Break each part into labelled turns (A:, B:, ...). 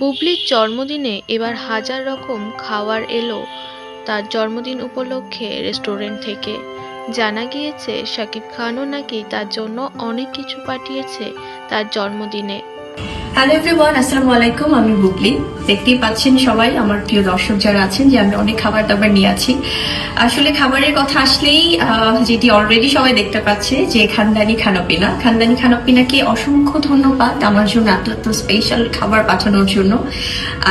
A: বুবলির জন্মদিনে এবার হাজার রকম খাওয়ার এলো তার জন্মদিন উপলক্ষে রেস্টুরেন্ট থেকে। জানা গিয়েছে, শাকিব খানও নাকি তার জন্য অনেক কিছু পাঠিয়েছে তার জন্মদিনে।
B: হ্যালো এভরিওয়ান আসসালামু আলাইকুম আমি বুকলি দেখতেই পাচ্ছেন সবাই, আমার প্রিয় দর্শক যারা আছেন, যে আমি অনেক খাবার দাবার নিয়ে আছি। আসলে খাবারের কথা আসলেই যেটি অলরেডি সবাই দেখতে পাচ্ছে, যে খানদানি খানাপিনা। খানদানি খানাপিনাকে অসংখ্য ধন্যবাদ আমার জন্য এত এত স্পেশাল খাবার পাঠানোর জন্য।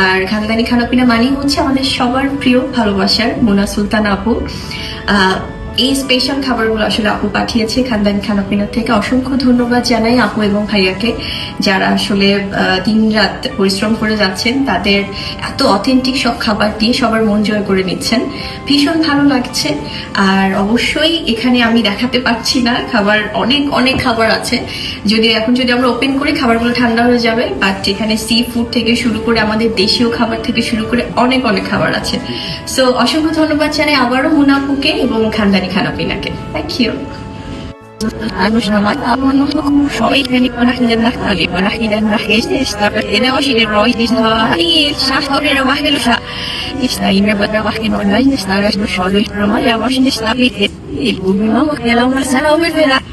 B: আর খানদানি খানাপিনা মানেই হচ্ছে আমাদের সবার প্রিয় ভালোবাসার মোনা সুলতান আপু। এই স্পেশাল খাবারগুলো আসলে আপু পাঠিয়েছে। খানদানি খানাপিনা থেকে অসংখ্য ধন্যবাদ জানাই আপু এবং ভাইয়াকে, যারা আসলে দিন রাত পরিশ্রম করে যাচ্ছেন, তাদের এত অথেন্টিক সব খাবার দিয়ে সবার মন জয় করে নিচ্ছেন। ভীষণ ভালো লাগছে। আর অবশ্যই এখানে আমি দেখাতে পারছি না, খাবার অনেক অনেক খাবার আছে। যদি এখন যদি আমরা ওপেন করি, খাবারগুলো ঠান্ডা হয়ে যাবে বাট এখানে সি ফুড থেকে শুরু করে আমাদের দেশীয় খাবার থেকে শুরু করে অনেক অনেক খাবার আছে। সো অসংখ্য ধন্যবাদ জানাই আবারও মুনাফুকে এবং খানদানি natin hanapin. Thank you.
C: Ano siya matamon nung so even ko na hindi na to ko na hindi na kisnis na pati na ko si Roy dis na ay sakto rin na mahal siya is na ina ba na wakin online is na ras to solo is na maya was dis na pitit ibubi mo wag nilang masalaw mo nila